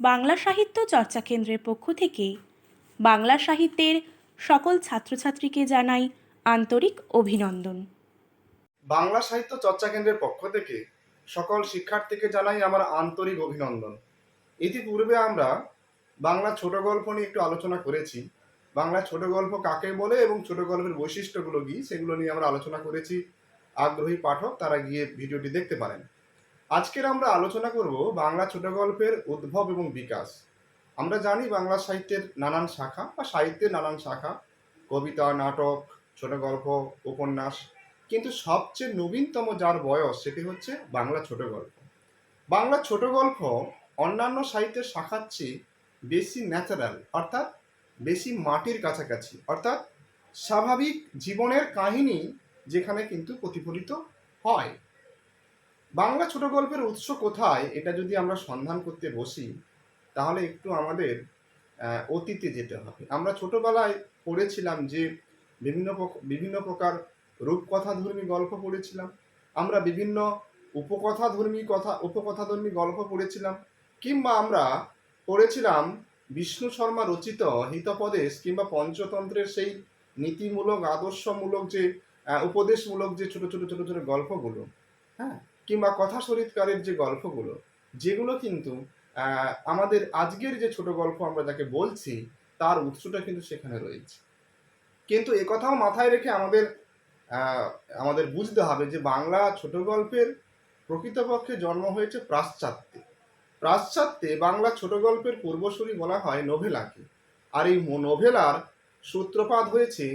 বাংলা সাহিত্য চর্চা কেন্দ্রের পক্ষ থেকে বাংলা সাহিত্যের সকল ছাত্রছাত্রীকে জানাই আন্তরিক অভিনন্দন। বাংলা সাহিত্য চর্চা কেন্দ্রের পক্ষ থেকে সকল শিক্ষার্থীকে জানাই আমার আন্তরিক অভিনন্দন। ইতিপূর্বে আমরা বাংলা ছোট গল্প নিয়ে একটু আলোচনা করেছি। বাংলা ছোট গল্প কাকে বলে এবং ছোট গল্পের বৈশিষ্ট্যগুলো কি, সেগুলো নিয়ে আমরা আলোচনা করেছি। আগ্রহী পাঠক তারা গিয়ে ভিডিওটি দেখতে পারেন। আজকের আমরা আলোচনা করব বাংলা ছোট গল্পের উদ্ভব এবং বিকাশ। আমরা জানি বাংলা সাহিত্যের নানান শাখা বা সাহিত্যের নানান শাখা, কবিতা, নাটক, ছোট গল্প, উপন্যাস, কিন্তু সবচেয়ে নবীনতম যার বয়স সেটি হচ্ছে বাংলা ছোট গল্প। বাংলা ছোট গল্প অন্যান্য সাহিত্যের শাখার চেয়ে বেশি ন্যাচারাল অর্থাৎ বেশি মাটির কাছাকাছি, অর্থাৎ স্বাভাবিক জীবনের কাহিনী যেখানে কিন্তু প্রতিফলিত হয়। বাংলা ছোট গল্পের উৎস কোথায়? এটা যদি আমরা সন্ধান করতে বসি, তাহলে একটু আমাদের অতীতে যেতে হবে। আমরা ছোটবেলায় পড়েছিলাম যে বিভিন্ন বিভিন্ন প্রকার রূপকথাধর্মী গল্প পড়েছিলাম। আমরা বিভিন্ন উপকথাধর্মী কথা, উপকথাধর্মী গল্প পড়েছিলাম। কিংবা আমরা পড়েছিলাম বিষ্ণু শর্মা রচিত হিতপদেশ কিংবা পঞ্চতন্ত্রের সেই নীতিমূলক, আদর্শমূলক যে উপদেশমূলক যে ছোট ছোট ছোট ছোট গল্পগুলো। হ্যাঁ? কিংবা কথা চরিৎকারের যে গল্পগুলো, যেগুলো কিন্তু আমাদের আজকের যে ছোট গল্প আমরা যাকে বলছি, তার উৎসটা কিন্তু সেখানে রয়েছে। কিন্তু একথাও মাথায় রেখে আমাদের আমাদের বুঝতে হবে যে বাংলা ছোট গল্পের প্রকৃতপক্ষে জন্ম হয়েছে পাশ্চাত্যে পাশ্চাত্যে বাংলা ছোট গল্পের পূর্বসূরি বলা হয় নোভেলাকে। আর এই নোভেলার সূত্রপাত হয়েছে,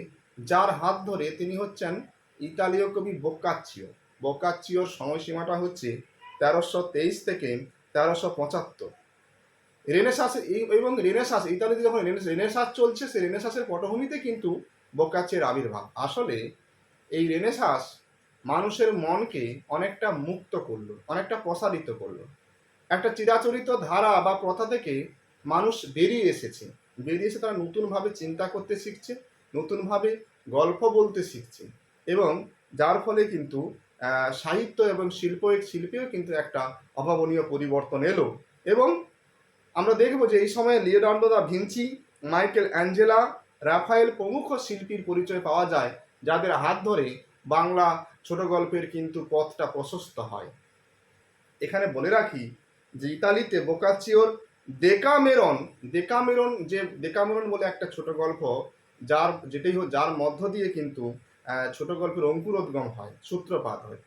যার হাত ধরে তিনি হচ্ছেন ইতালীয় কবি বোকাচ্চিও বোকাচ্চিওর সময়সীমাটা হচ্ছে তেরোশো তেইশ থেকে তেরোশো পঁচাত্তর। রেনেসাস এবং রেনেসাস, ইতালিতে যখন রেনে- রেনেসাস চলছে, সেই রেনেসাসের পটভূমিতে কিন্তু বোকাচ্চের আবির্ভাব। আসলে এই রেনেসাস মানুষের মনকে অনেকটা মুক্ত করল, অনেকটা প্রসারিত করল। একটা চিরাচরিত ধারা বা প্রথা থেকে মানুষ বেরিয়ে এসেছে। বেরিয়ে এসে তারা নতুনভাবে চিন্তা করতে শিখছে, নতুনভাবে গল্প বলতে শিখছে এবং যার ফলে কিন্তু সাহিত্য এবং শিল্প শিল্পেও কিন্তু একটা অভাবনীয় পরিবর্তন এলো। এবং আমরা দেখব যে এই সময়ে Leonardo da Vinci, Michelangelo, Raphael প্রমুখ শিল্পীর পরিচয় পাওয়া যায়, যাদের হাত ধরে বাংলা ছোট গল্পের কিন্তু পথটা প্রশস্ত হয়। এখানে বলে রাখি যে ইতালিতে বোকাচিওর ডেকামেরন ডেকামেরন যে, ডেকামেরন বলে একটা ছোট গল্প, যার, যেটাই হোক, যার মধ্য দিয়ে কিন্তু ছোট গল্পের অঙ্কুরোদ্গম হয়, সূত্রপাত হয়।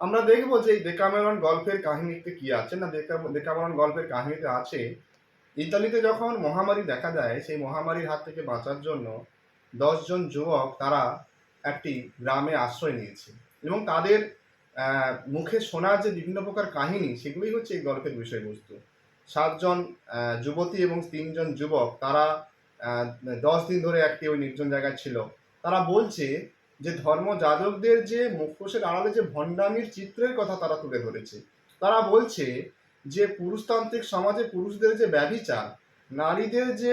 আমরা দেখব যে এই ডেকামেরন গল্পের কাহিনীতে কি আছে। না ডেকামেরন গল্পের কাহিনীতে আছে, ইতালিতে যখন মহামারী দেখা দেয়, সেই মহামারীর হাত থেকে বাঁচার জন্য দশজন যুবক তারা একটি গ্রামে আশ্রয় নিয়েছে এবং তাদের মুখে শোনা যে বিভিন্ন প্রকার কাহিনী, সেগুলোই হচ্ছে এই গল্পের বিষয়বস্তু। সাতজন যুবতী এবং তিনজন যুবক তারা দশ দিন ধরে একটি ওই নির্জন জায়গায় ছিল। তারা বলছে যে ধর্ম যাজকদের যে মুখোশের আড়ালে যে ভণ্ডামির চিত্রের কথা তারা তুলে ধরেছে। তারা বলছে যে পুরুষতান্ত্রিক সমাজে পুরুষদের যে ব্যভিচার, নারীদের যে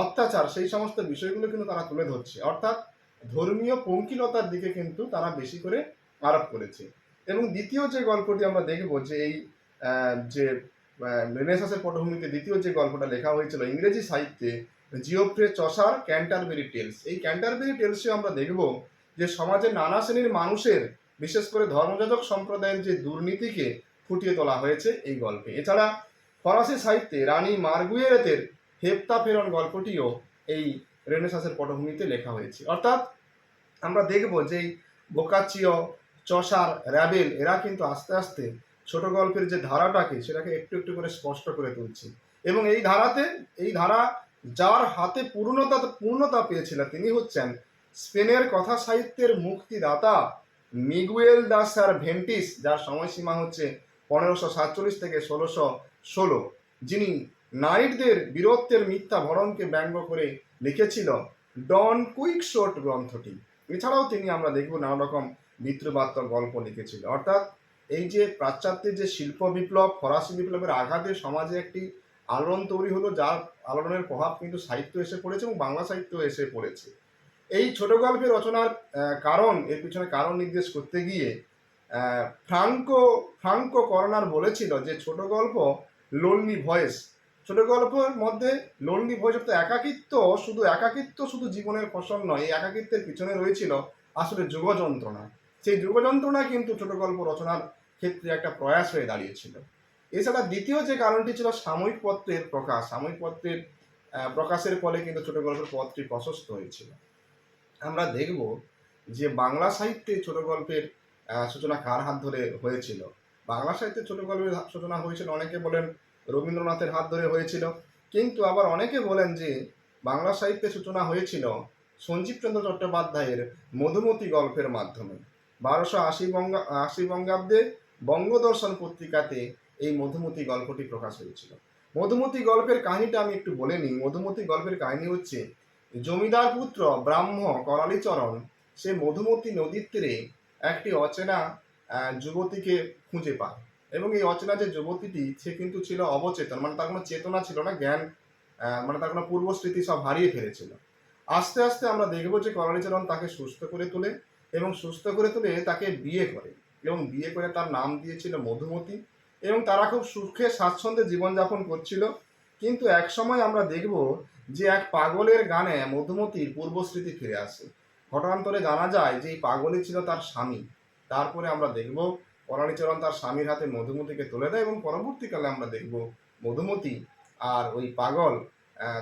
অত্যাচার, সেই সমস্ত বিষয়গুলো কিন্তু তারা তুলে ধরছে। অর্থাৎ ধর্মীয় পঙ্কিলতার দিকে কিন্তু তারা বেশি করে আরোপ করেছে। এবং দ্বিতীয় যে গল্পটি আমরা দেখব যে এই যে রেনেসাসের পটভূমিতে দ্বিতীয় যে গল্পটা লেখা হয়েছিল ইংরেজি সাহিত্যে জিওফ্রে চসার ক্যান্টারবেরি টেলস। এই ক্যান্টারবেরি টেলসে আমরা দেখব যে সমাজের নানা শ্রেণির মানুষের, বিশেষ করে ধর্মযাজক সম্প্রদায়ের যে দুর্নীতিকে ফুটিয়ে তোলা হয়েছে এই গল্পে। এছাড়া ফরাসি সাহিত্যে রানী মার্গুয়েরেতের হেপ্তা ফেরন গল্পটিও এই রেনেসাসের পটভূমিতে লেখা হয়েছে। অর্থাৎ আমরা দেখব যে বোকাচিও চসার র্যাবেল, এরা কিন্তু আস্তে আস্তে ছোট গল্পের যে ধারাটাকে সেটাকে একটু একটু করে স্পষ্ট করে তুলছে। এবং এই ধারাতে, এই ধারা যার হাতে পূর্ণতা পূর্ণতা পেয়েছিল, তিনি হচ্ছেন স্পেনের কথা সাহিত্যের মুক্তিদাতা মিগুয়েল দা স্যার ভেন্টিস, যার সময়সীমা হচ্ছে পনেরোশো সাতচল্লিশ থেকে ষোলোশো ষোলো, যিনি নাইটদের বীরত্বের মিথ্যা ভরণকে ব্যঙ্গ করে লিখেছিল ডন কুইক শর্ট গ্রন্থটি। এছাড়াও তিনি আমরা দেখব নানা রকম মিত্রবার্তক গল্প লিখেছিল। অর্থাৎ এই যে পাশ্চাত্যের যে শিল্প বিপ্লব, ফরাসি বিপ্লবের আঘাতে সমাজে একটি আলোড়ন তৈরি হলো, যার আলোড়নের প্রভাব কিন্তু সাহিত্য এসে পড়েছে এবং বাংলা সাহিত্য এসে পড়েছে। এই ছোট গল্পের রচনার কারণ, এর পিছনে কারণ নির্দেশ করতে গিয়ে ফ্রাঙ্কো ফ্রাঙ্কো করনার বলেছিল যে ছোট গল্প লোনলি ভয়েস। ছোট গল্পের মধ্যে লোনলি ভয়েস ভয়যুক্ত একাকিত্ব শুধু একাকিত্ব শুধু জীবনের ফসল নয়, এই একাকিত্বের পিছনে রয়েছিল আসলে যুগ যন্ত্রণা সেই যুগ যন্ত্রণা কিন্তু ছোট গল্প রচনার ক্ষেত্রে একটা প্রয়াস হয়ে দাঁড়িয়েছিল। এছাড়া দ্বিতীয় যে কারণটি ছিল সাময়িক পত্রের প্রকাশ। সাময়িক পত্রের প্রকাশের ফলে কিন্তু ছোট গল্পের পত্রটি প্রশস্ত হয়েছিল। আমরা দেখব যে বাংলা সাহিত্যে ছোট গল্পের সূচনা কার হাত ধরে হয়েছিল? বাংলা সাহিত্যে ছোট গল্পের সূচনা হয়েছিল, অনেকে বলেন রবীন্দ্রনাথের হাত ধরে হয়েছিল। কিন্তু আবার অনেকে বলেন যে বাংলা সাহিত্যে সূচনা হয়েছিল সঞ্জীবচন্দ্র চট্টোপাধ্যায়ের মধুমতি গল্পের মাধ্যমে। বারোশো আশি বঙ্গা, আশি বঙ্গাব্দে বঙ্গদর্শন পত্রিকাতে এই মধুমতি গল্পটি প্রকাশ হয়েছিল। মধুমতি গল্পের কাহিনীটা আমি একটু বলে নিই। মধুমতি গল্পের কাহিনী হচ্ছে জমিদার পুত্র ব্রাহ্ম করালীচরণ সে মধুমতি নদীর তীরে একটি অচেনা যুবতীকে খুঁজে পায়। এবং এই অচেনা যে যুবতীটি, সে কিন্তু ছিল অবচেতন মানে তার কোনো চেতনা ছিল না, জ্ঞান মানে তার কোনো পূর্বস্মৃতি সব হারিয়ে ফেলেছিল। আস্তে আস্তে আমরা দেখব যে করালীচরণ তাকে সুস্থ করে তোলে এবং সুস্থ করে তুলে তাকে বিয়ে করে। এবং বিয়ে করে তার নাম দিয়েছিল মধুমতি। এবং তারা খুব সুখে, স্বাচ্ছন্দ্যে জীবনযাপন করছিল। কিন্তু এক সময় আমরা দেখব যে এক পাগলের গানে মধুমতির পূর্বস্মৃতি ফিরে আসে। ঘটনান্তরে জানা যায় যে এই পাগলই ছিল তার স্বামী। তারপরে আমরা দেখব, পরাণীচরণ তার স্বামীর হাতে মধুমতিকে তুলে দেয় এবং পরবর্তীকালে আমরা দেখব মধুমতি আর ওই পাগল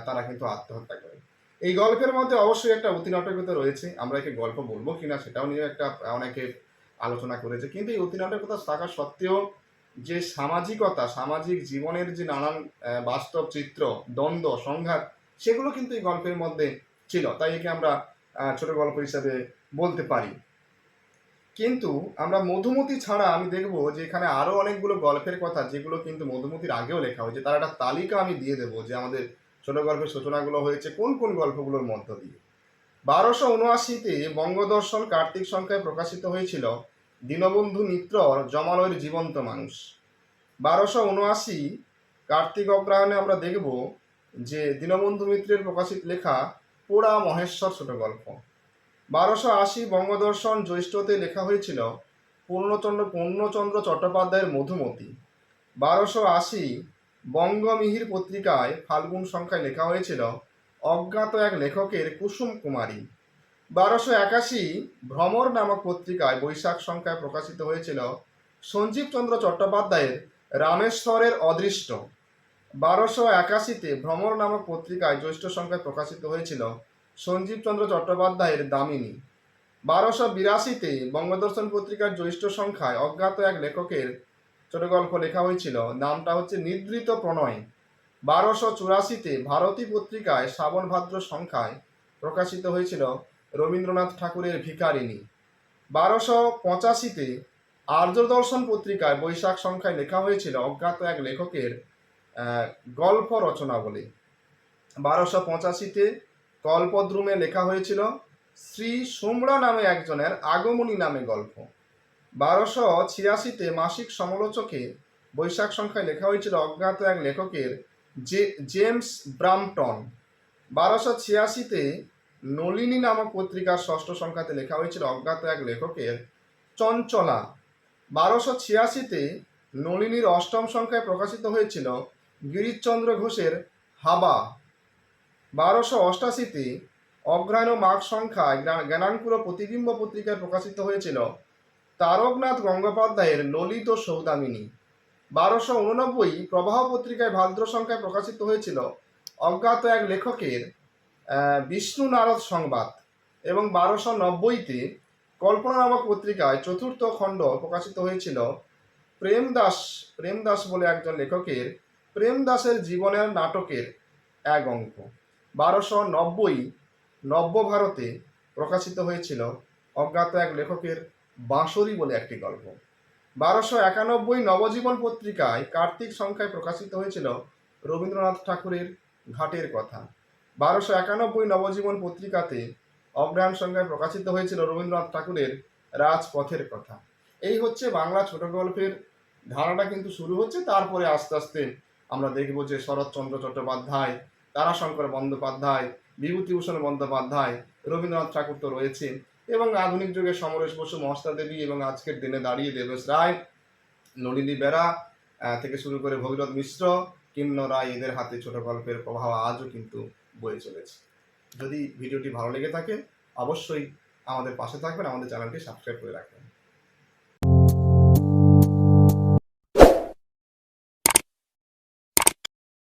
তারা কিন্তু আত্মহত্যা করে। এই গল্পের মধ্যে অবশ্যই একটা অতিনাটকতা রয়েছে। আমরা একে গল্প বলব কিনা সেটাও নিয়ে একটা অনেকে আলোচনা করেছে। কিন্তু এই অতিনাটকতা থাকা সত্ত্বেও যে সামাজিকতা, সামাজিক জীবনের যে নানান বাস্তব চিত্র, দ্বন্দ্ব, সংঘাত সেগুলো কিন্তু এই গল্পের মধ্যে ছিল, তাই একে আমরা ছোট গল্প হিসাবে বলতে পারি। কিন্তু আমরা মধুমতি ছাড়া আমি দেখব যে এখানে আরও অনেকগুলো গল্পের কথা যেগুলো কিন্তু মধুমতির আগেও লেখা হয়েছে। তার একটা তালিকা আমি দিয়ে দেবো যে আমাদের ছোট গল্পের সূচনাগুলো হয়েছে কোন কোন গল্পগুলোর মধ্য দিয়ে। বারোশো উনআশিতে বঙ্গদর্শন কার্তিক সংখ্যায় প্রকাশিত হয়েছিল দীনবন্ধু মিত্রর জমালয়ের জীবন্ত মানুষ। বারোশো উনআশি কার্তিক অগ্রহায়ণে আমরা দেখব যে দীনবন্ধু মিত্রের প্রকাশিত লেখা পোড়া মহেশ্বর ছোট গল্প। বারোশো আশি বঙ্গদর্শন জ্যৈষ্ঠতে লেখা হয়েছিল পূর্ণচন্দ্র পূর্ণচন্দ্র চট্টোপাধ্যায়ের মধুমতি। বারোশো আশি বঙ্গমিহির পত্রিকায় ফাল্গুন সংখ্যায় লেখা হয়েছিল অজ্ঞাত এক লেখকের কুসুম কুমারী। বারোশো একাশি ভ্রমর নামক পত্রিকায় বৈশাখ সংখ্যায় প্রকাশিত হয়েছিল সঞ্জীবচন্দ্র চট্টোপাধ্যায়ের রামেশ্বরের অদৃষ্ট। বারোশো একাশিতে ভ্রমর নামক পত্রিকায় জ্যৈষ্ঠ সংখ্যায় প্রকাশিত হয়েছিল সঞ্জীবচন্দ্র চট্টোপাধ্যায়ের দামিনী। বারোশো বিরাশিতে বঙ্গদর্শন পত্রিকার জ্যৈষ্ঠ সংখ্যায় অজ্ঞাত এক লেখকের ছোট গল্প লেখা হয়েছিল, নামটা হচ্ছে নিদ্রিত প্রণয়। বারোশো চুরাশিতে ভারতী পত্রিকায় শ্রাবণ ভাদ্র সংখ্যায় প্রকাশিত হয়েছিল রবীন্দ্রনাথ ঠাকুরের ভিকারিণী বারোশো পঁচাশিতে আর্যদর্শন পত্রিকায় বৈশাখ সংখ্যায় লেখা হয়েছিল অজ্ঞাত এক লেখকের গল্প রচনা বলে বারোশো পঁচাশিতে কল্পদ্রুমে লেখা হয়েছিল, শ্রী সুমরা নামে একজনের আগমনী নামে গল্প। বারোশো ছিয়াশিতে মাসিক সমালোচকে বৈশাখ সংখ্যায় লেখা হয়েছিল অজ্ঞাত এক লেখকের, জে, জেমস ব্রামটন বারোশো ছিয়াশিতে নলিনী নামক পত্রিকার ষষ্ঠ সংখ্যাতে লেখা হয়েছিল অজ্ঞাত এক লেখকের, চঞ্চলা। বারোশো ছিয়াশিতে নলিনীর অষ্টম সংখ্যায় প্রকাশিত হয়েছিল গিরিশচন্দ্র ঘোষের হাবা। বারোশো অষ্টাশিতে অগ্রহায়ণ মাঘ সংখ্যায় জ্ঞা- জ্ঞানাঙ্কুর প্রতিবিম্ব পত্রিকায় প্রকাশিত হয়েছিল তারকনাথ গঙ্গোপাধ্যায়ের ললিত সৌদামিনী। বারোশো উননব্বই প্রবাহ পত্রিকায় ভাদ্র সংখ্যায় প্রকাশিত হয়েছিল অজ্ঞাত এক লেখকের বিষ্ণু নারদ সংবাদ এবং বারোশো নব্বইতে কল্পনা নামক পত্রিকায় চতুর্থ খণ্ড প্রকাশিত হয়েছিল প্রেমদাস প্রেমদাস বলে একজন লেখকের প্রেমদাসের জীবনের নাটকের এক অঙ্ক। বারোশো নব্বই নব্যভারতে প্রকাশিত হয়েছিল অজ্ঞাত এক লেখকের বাঁশরি বলে একটি গল্প। বারোশো একানব্বই নবজীবন পত্রিকায় কার্তিক সংখ্যায় প্রকাশিত হয়েছিল রবীন্দ্রনাথ ঠাকুরের ঘাটের কথা। বারোশো একানব্বই নবজীবন পত্রিকাতে অগ্রহায়ণ সংখ্যায় প্রকাশিত হয়েছিল রবীন্দ্রনাথ ঠাকুরের রাজপথের কথা। এই হচ্ছে বাংলা ছোট গল্পের ধারাটা কিন্তু শুরু হচ্ছে, তারপরে আস্তে আস্তে আমরা দেখব যে শরৎচন্দ্র চট্টোপাধ্যায়, তারাশঙ্কর বন্দ্যোপাধ্যায়, বিভূতিভূষণ বন্দ্যোপাধ্যায়, রবীন্দ্রনাথ ঠাকুর তো রয়েছে এবং আধুনিক যুগে সমরেশ বসু, মহস্তা দেবী এবং আজকের দিনে দাঁড়িয়ে দেবেশ রায়, নলিনী বেরা থেকে শুরু করে ভগীরথ মিশ্র কিন্ন রায়, এদের হাতে ছোট গল্পের প্রভাব আজও কিন্তু বয়ে চলেছে। যদি ভিডিওটি ভালো লেগে থাকে, অবশ্যই আমাদের পাশে থাকবেন, আমাদের চ্যানেলটি সাবস্ক্রাইব করে রাখবেন।